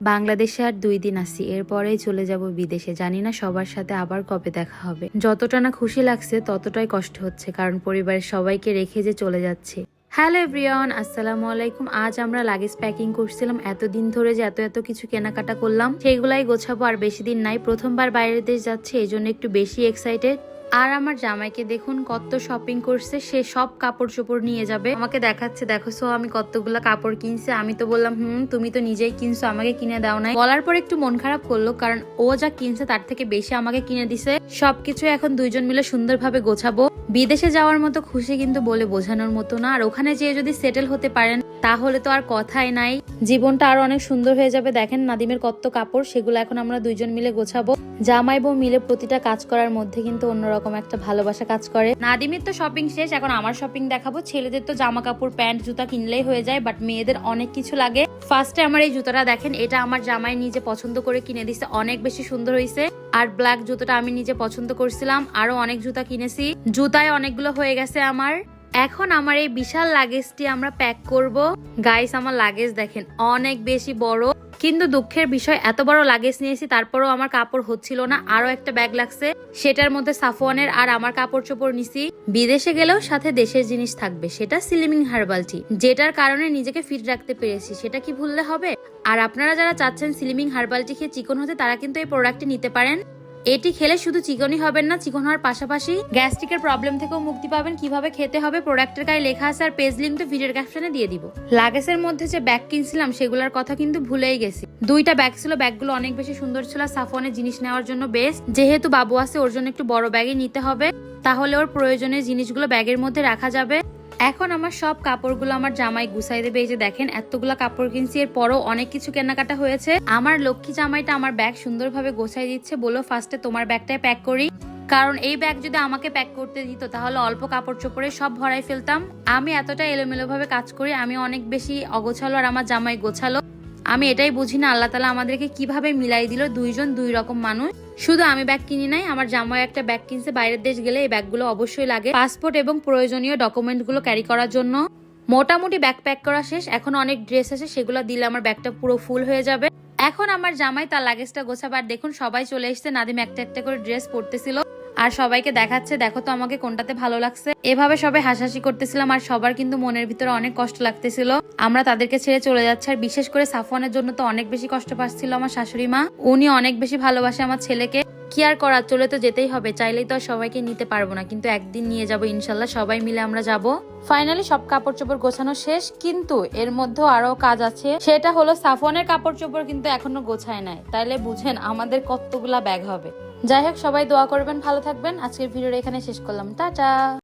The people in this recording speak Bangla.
বাংলাদেশে আর দুই দিন আছি, এরপরেই চলে যাব বিদেশে। জানি না সবার সাথে আবার কবে দেখা হবে। যতটা না খুশি লাগছে, ততটাই কষ্ট হচ্ছে, কারণ পরিবারের সবাইকে রেখে যে চলে যাচ্ছে। হ্যালো এভরিওয়ান, আসসালামু আলাইকুম। আজ আমরা লাগেজ প্যাকিং করছিলাম, এতদিন ধরে যে এত এত কিছু কেনাকাটা করলাম সেগুলাই গোছাবো আর বেশি দিন নাই। প্রথমবার বাইরের দেশ যাচ্ছে, এই জন্য একটু বেশি এক্সাইটেড আর আমার জামাইকে দেখুন কত শপিং করছে, সে সব কাপড় চোপড় নিয়ে যাবে। আমাকে দেখাচ্ছে, দেখো, সো আমি কতগুলা কাপড় কিনছে। আমি তো বললাম, হুম, তুমি তো নিজেই কিনছো, আমাকে কিনে দাও নাই। বলার পর একটু মন খারাপ করল, কারণ ও যা কিনছে তার থেকে বেশি আমাকে কিনে দিছে। সবকিছু এখন দুইজন মিলে সুন্দরভাবে গোছাবো। বিদেশে যাওয়ার মতো খুশি কিন্তু বলে বোঝানোর মতো না। আর ওখানে যেয়ে যদি সেটেল হতে পারেন তাহলে তো আর কথাই নাই। জীবনটা আরও অনেক সুন্দর হয়ে যাবে। দেখেন নাদিমের কত কাপড়, সেগুলো এখন আমরা দুইজন মিলে গোছাবো। জামাই বউ মিলে প্রতিটা কাজ করার মধ্যে কিন্তু অন্যরকম একটা ভালোবাসা কাজ করে। নাদিমের তো শপিং শেষ, এখন আমার শপিং দেখাবো। ছেলেদের তো জামা কাপড়, প্যান্ট, জুতা কিনলেই হয়ে যায় বাট মেয়েদের অনেক কিছু লাগে। ফার্স্টে আমার এই জুতাটা দেখেন, এটা আমার জামাই নিজে পছন্দ করে কিনে দিছে। অনেক বেশি সুন্দর হয়েছে আর ব্ল্যাক জুতোটা আমি নিজে পছন্দ করছিলাম। আরও অনেক জুতা কিনেছি। জুতায় অনেকগুলো হয়ে গেছে আমার। এখন আমার এই বিশাল লাগেজটি আমরা প্যাক করব। গাইস আমার লাগেজ দেখেন, অনেক বেশি বড়। কিন্তু দুঃখের বিষয়, এত বড় লাগেজ নিয়েছি তারপরও আমার কাপড় হচ্ছিল না। আরও একটা ব্যাগ লাগছে, সেটার মধ্যে সাফওয়ানের আর আমার কাপড় চোপড় নিছি। বিদেশে গেলেও সাথে দেশের জিনিস থাকবে, সেটা সিলিমিং হার্বাল টি যেটার কারণে নিজেকে ফিট রাখতে পেরেছি, সেটা কি ভুললে হবে? আর আপনারা যারা চাচ্ছেন সিলিমিং হার্বাল টি খেয়ে চিকন হতে, তারা কিন্তু এই প্রোডাক্টটি নিতে পারেন। এটি খেলে শুধু চিকনই হবেন না, চিকন হওয়ার পাশাপাশি গ্যাস্ট্রিকের প্রবলেম থেকেও মুক্তি পাবেন। কীভাবে খেতে হবে প্রোডাক্টের গায়ে লেখা আছে আর পেজ লিঙ্ক তো ভিডিওর ক্যাপশনে দিয়ে দিব। লাগেজের মধ্যে যে ব্যাগ কিনছিলাম, সেগুলোর কথা কিন্তু ভুলেই গেছি। দুইটা ব্যাগ ছিল ব্যাগগুলো অনেক বেশি সুন্দর ছিল সাফনের জিনিস নেওয়ার জন্য বেস্ট যেহেতু বাবু আছে, ওর জন্য একটু বড় ব্যাগই নিতে হবে। তাহলে ওর প্রয়োজনীয় জিনিসগুলো ব্যাগের মধ্যে রাখা যাবে। এখন আমার সব কাপড়গুলো আমার জামাই গুছাই দেবে। এই যে দেখেন, এতগুলো কাপড় কিনছি এর পরও অনেক কিছু কেনাকাটা হয়েছে। আমার লক্ষ্মী জামাইটা আমার ব্যাগ সুন্দরভাবে গোছাই দিচ্ছে। বলো ফার্স্টে তোমার ব্যাগটাই প্যাক করি। কারণ এই ব্যাগ যদি আমাকে প্যাক করতে দিত, তাহলে অল্প কাপড় চোপড়ে সব ভরাই ফেলতাম। আমি এতটা এলোমেলো ভাবে কাজ করি, আমি অনেক বেশি অগোছালো আর আমার জামাই গোছালো। আমি এটাই বুঝি না, আল্লাহ তালা আমাদেরকে কীভাবে মিলাই দিল দুইজন দুই রকম মানুষ। শুধু আমি ব্যাগ কিনি নাই, আমার জামাই একটা ব্যাগ কিনছে, বাইরের দেশ গেলে এই ব্যাগগুলো অবশ্যই লাগে। পাসপোর্ট এবং প্রয়োজনীয় ডকুমেন্টগুলো ক্যারি করার জন্য। মোটামুটি ব্যাগ প্যাক করা শেষ, এখন অনেক ড্রেস আছে, সেগুলো দিলে আমার ব্যাগটা পুরো ফুল হয়ে যাবে। এখন আমার জামাই তার লাগেজটা গোছাবার দেখুন সবাই চলে এসছে, নাদিম একটা একটা করে ড্রেস পরতেছিল। আর সবাইকে দেখাচ্ছে, দেখো তো আমাকে কোনটাতে ভালো লাগছে। এভাবে সবাই হাসাহাসি করতেছিলাম আর সবার কিন্তু মনের ভিতরে অনেক কষ্ট লাগতেছিল। আমরা তাদেরকে ছেড়ে চলে যাচ্ছি আর বিশেষ করে সাফওয়ানের জন্য তো অনেক বেশি কষ্ট পাচ্ছিল আমার শাশুড়ি মা। উনি অনেক বেশি ভালোবাসে আমার ছেলেকে। কি আর করার, চলে তো যেতেই হবে, চাইলেই তো আর সবাইকে নিতে পারব না। কিন্তু একদিন নিয়ে যাব, ইনশাল্লাহ সবাই মিলে আমরা যাব। ফাইনালি সব কাপড় চোপড় গোছানো শেষ, কিন্তু এর মধ্যেও আরও কাজ আছে। সেটা হলো সাফনের কাপড় চোপড় কিন্তু এখনও গোছায় নাই। তাইলে বুঝেন আমাদের কতগুলা ব্যাগ হবে। যাই হোক সবাই দোয়া করবেন ভালো থাকবেন। আজকের ভিডিওটা এখানে শেষ করলাম। টাটা!